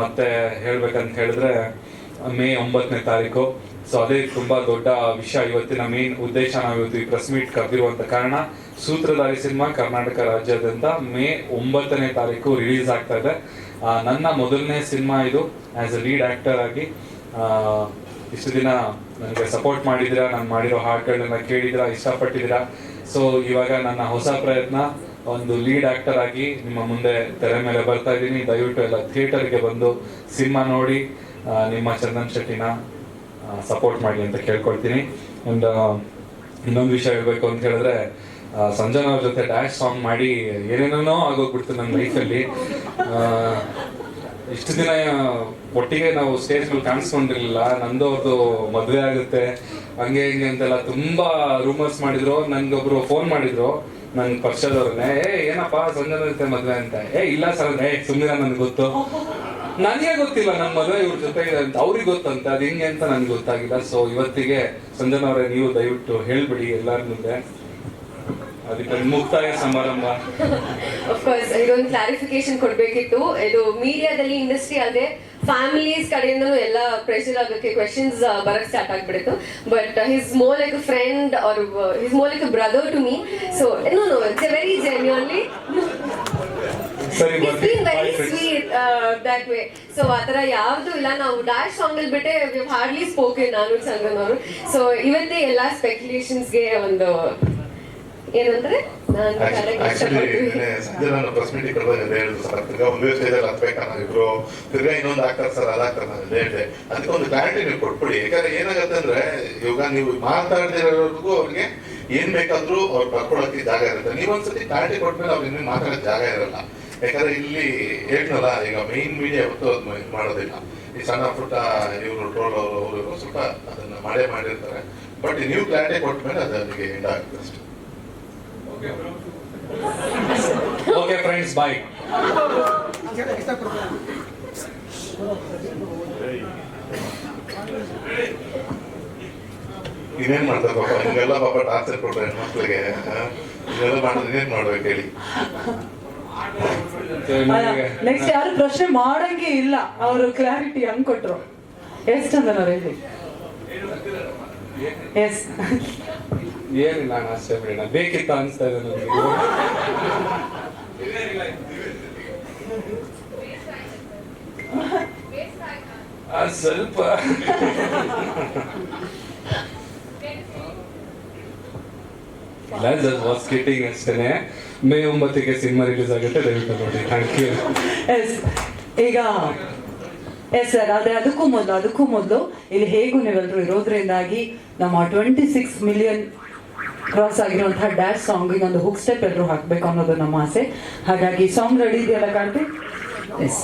ಮತ್ತೆ ಹೇಳ್ಬೇಕಂತ ಹೇಳಿದ್ರೆ, ಮೇ ಒಂಬತ್ತನೇ ತಾರೀಕು. ಸೊ ಅದೇ ತುಂಬಾ ದೊಡ್ಡ ವಿಷಯ ಇವತ್ತಿನ ಮೇನ್ ಉದ್ದೇಶ ನಾವು ಇವತ್ತು ಈ ಪ್ರೆಸ್ ಮೀಟ್ ಕರೆದಿರುವಂತ ಕಾರಣ, ಸೂತ್ರಧಾರಿ ಸಿನಿಮಾ ಕರ್ನಾಟಕ ರಾಜ್ಯಾದ್ಯಂತ ಮೇ ಒಂಬತ್ತನೇ ತಾರೀಕು ರಿಲೀಸ್ ಆಗ್ತಾ ಇದೆ. ನನ್ನ ಮೊದಲನೇ ಸಿನಿಮಾ ಇದು ಆಸ್ ಅ ಲೀಡ್ ಆಕ್ಟರ್ ಆಗಿ ಇಷ್ಟು ದಿನ ನನಗೆ ಸಪೋರ್ಟ್ ಮಾಡಿದಿರಾ ನಾನು ಮಾಡಿರೋ ಹಾಡುಗಳನ್ನ ಕೇಳಿದಿರಾ ಇಷ್ಟಪಟ್ಟಿದ್ದೀರಾ. ಸೊ ಇವಾಗ ನನ್ನ ಹೊಸ ಪ್ರಯತ್ನ ಒಂದು ಲೀಡ್ ಆಕ್ಟರ್ ಆಗಿ ನಿಮ್ಮ ಮುಂದೆ ತೆರೆ ಮೇಲೆ ಬರ್ತಾ ಇದ್ದೀನಿ. ದಯವಿಟ್ಟು ಎಲ್ಲ ಥಿಯೇಟರ್ಗೆ ಬಂದು ಸಿನಿಮಾ ನೋಡಿ ನಿಮ್ಮ ಚಂದನ್ ಶೆಟ್ಟಿನ ಸಪೋರ್ಟ್ ಮಾಡಿ ಅಂತ ಕೇಳ್ಕೊಳ್ತೀನಿ. ಅಂಡ್ ಇನ್ನೊಂದು ವಿಷಯ ಹೇಳ್ಬೇಕು ಅಂತ ಹೇಳಿದ್ರೆ ಸಂಜನಾ ಅವ್ರ ಜೊತೆ ಡ್ಯಾಶ್ ಸಾಂಗ್ ಮಾಡಿ ಏನೇನೋ ಆಗೋಗ್ಬಿಡ್ತು ನನ್ನ ಲೈಫಲ್ಲಿ ಇಷ್ಟು ದಿನ ಒಟ್ಟಿಗೆ ನಾವು ಸ್ಟೇಜ್ ಮೇಲೆ ಕಾಣಿಸ್ಕೊಂಡಿರ್ಲಿಲ್ಲ. ನಂದು ಅವ್ರದ್ದು ಮದುವೆ ಆಗುತ್ತೆ. ಹಂಗೆ ಹಿಂಗೆ ಅಂತೆಲ್ಲ ತುಂಬಾ ರೂಮರ್ಸ್ ಮಾಡಿದ್ರು. ನನ್ಗೊಬ್ರು ಫೋನ್ ಮಾಡಿದ್ರು. ನನ್ ಪಕ್ಷದವ್ರನ್ನೇ, ಏ, ಏನಪ್ಪ ಸಂಜನಾ ಜೊತೆ ಮದುವೆ ಅಂತ. ಏ, ಇಲ್ಲ ಸರ್, ಏ ಸುಮ್ಮನೆ ನನ್ಗೆ ಗೊತ್ತು. ನನಗೆ ಗೊತ್ತಿಲ್ಲ ನಮ್ಮ ಮದುವೆ ಇವ್ರ ಜೊತೆ ಅಂತ, ಅವ್ರಿಗೆ ಗೊತ್ತಂತೆ, ಅದು ಹಿಂಗೆ ಅಂತ ನನ್ಗೆ ಗೊತ್ತಾಗಿಲ್ಲ. ಸೊ ಇವತ್ತಿಗೆ ಸಂಜನಾ ಅವರೇ ನೀವು ದಯವಿಟ್ಟು ಹೇಳ್ಬಿಡಿ ಎಲ್ಲಾರ ಮುಂದೆ. ಅದಕ್ಕೆ ಮುಕ್ತಾಯ ಸಮಾರಂಭ. ಕೋರ್ಸ್ ಇದೊಂದು ಕ್ಲಾರಿಫಿಕೇಶನ್ ಕೊಡ್ಬೇಕಿತ್ತು. ಇದು ಮೀಡಿಯಾದಲ್ಲಿ ಇಂಡಸ್ಟ್ರಿ ಅಲ್ಲದೆ ಫ್ಯಾಮಿಲೀಸ್ ಕಡೆಯಿಂದನೂ ಎಲ್ಲ ಪ್ರೆಷರ್ ಆಗೋಕ್ಕೆ ಕ್ವೆಶನ್ಸ್ ಬರಕ್ start ಆಗ್ಬಿಡಿತ್ತು. But his more like a friend or his more like a brother to me so no no it's very genuinely it's sweet uh, that ಆ ಥರ ಯಾವ್ದು ಇಲ್ಲ. ನಾವು ಡ್ಯಾಶ್ ಸಾಂಗ್ ಅಲ್ಲಿ ಬಿಟ್ಟೆ ಹಾರ್ಡ್ಲಿ ಸ್ಪೋಕನ್ ನಾನು ಸಂಗನ್ ಅವರು ಸೊ ಇವತ್ತೇ ಎಲ್ಲ ಸ್ಪೆಕ್ಯುಲೇಷನ್ಸ್ಗೆ ಒಂದು ಏನಂದ್ರೆ. ಸಂಜೆ ನಾನು ಪ್ರೆಸ್ ಮೀಟಿಂಗ್ ಕರೆದಾಗ ಅದೇ ಹೇಳಿದ್ರು ಸರ್ ತಿರ್ಗಾ ಒಂದೇ ಸ್ಟೇಜಲ್ಲಿ ಹತ್ಬೇಕಾ ನಾವು ಇಬ್ರು ತಿರ್ಗಾ ಇನ್ನೊಂದು ಆಗ್ತಾರೆ ಸರ್ ನಾನು ಅದೇ ಹೇಳಿದೆ. ಅದಕ್ಕೆ ಒಂದು ಕ್ಲಾರಿಟಿ ನೀವು ಕೊಟ್ಬಿಡಿ. ಯಾಕಂದ್ರೆ ಏನಾಗುತ್ತೆ ಅಂದ್ರೆ ಇವಾಗ ನೀವು ಮಾತಾಡ್ದಿರೋರ್ಗೂ ಅವ್ರಿಗೆ ಏನ್ ಬೇಕಾದ್ರೂ ಅವ್ರು ಬರ್ಕೊಳಕ್ಕೆ ಜಾಗ ಇರುತ್ತೆ. ನೀವೊಂದ್ಸತಿ ಕ್ಲಾರಿಟಿ ಕೊಟ್ಮೇಲೆ ಅವ್ರಿಗೆ ಇನ್ನೂ ಮಾತಾಡೋಕೆ ಜಾಗ ಇರಲ್ಲ. ಯಾಕಂದ್ರೆ ಇಲ್ಲಿ ಹೇಳ್ನಲ್ಲ ಈಗ ಮೈನ್ ಮೀಡಿಯಾ ಯಾವತ್ತೂ ಅದು ಇದು ಮಾಡೋದಿಲ್ಲ. ಈ ಸಣ್ಣ ಪುಟ್ಟ ಇವರು ಟ್ರೋಲ್ ಅವರು ಸ್ವಲ್ಪ ಅದನ್ನ ಮಾಡೇ ಮಾಡಿರ್ತಾರೆ. ಬಟ್ ನೀವು ಕ್ಲಾರಿಟಿ ಕೊಟ್ಮೇಲೆ ಅದು ಅಲ್ಲಿಗೆ ಎಂಡ್ ಆಗುತ್ತೆ ಅಷ್ಟೇ. ಓಕೆ ಫ್ರೆಂಡ್ಸ್ ಬಾಯ್ ಇನ್ನೇನ್ ಮಾಡ್ತಾರೆ ಪಾಪ? ಹಿಂಗೆಲ್ಲ ಪಾಪ ಟಾರ್ಚರ್ ಕೊಟ್ರೆ ಹೆಣ್ಮಕ್ಳಿಗೆ? ಇದೆಲ್ಲ ಮಾಡಿದ್ರೆ ಇನ್ನೇನ್ ಮಾಡ್ಬೇಕು ಹೇಳಿ? ನೆಕ್ಸ್ಟ್ ಯಾರು ಪ್ರಶ್ನೆ ಮಾಡಂಗೆ ಇಲ್ಲ. ಅವರು ಕ್ಲಾರಿಟಿ ಹಂಗ್ ಕೊಟ್ರು. ಎಸ್ ಚಂದನ್ ಅವ್ರು ಹೇಳಿ. ಎಸ್ ಏನಿಲ್ಲ ನಾನು ಅಷ್ಟೇ ಬೇಡ ಬೇಕಿತ್ತ ಅನ್ಸ್ತಾ ಇದೆ ನನಗೆ. ಸ್ವಲ್ಪ. ಕಿಟ್ಟಿಂಗ್ ಅಷ್ಟೇನೆ. ಮೇ ಒಂಬತ್ತಿಗೆ ಸಿನಿಮಾ ರಿಲೀಸ್ ಆಗುತ್ತೆ, ದಯವಿಟ್ಟು ಯು ಎಸ್, ಈಗ, ಎಸ್ ಸರ್, ಆದ್ರೆ ಅದಕ್ಕೂ ಮೊದಲು ಅದಕ್ಕೂ ಮೊದಲು ಇಲ್ಲಿ ಹೇಗೂ ನೀವೆಲ್ಲರೂ ಇರೋದ್ರಿಂದಾಗಿ ನಮ್ಮ ಟ್ವೆಂಟಿ ಸಿಕ್ಸ್ ಮಿಲಿಯನ್ ಕ್ರಾಸ್ ಆಗಿರುವಂತಹ ಡ್ಯಾಶ್ ಸಾಂಗಿಗೆ ಒಂದು ಹುಕ್ ಸ್ಟೆಪ್ ಎಲ್ಲರೂ ಹಾಕ್ಬೇಕು ಅನ್ನೋದು ನಮ್ಮ ಆಸೆ. ಹಾಗಾಗಿ ಸಾಂಗ್ ರೆಡಿ ಇದೆಯಲ್ಲ ಕಾಣ್ತೀವಿ ಎಸ್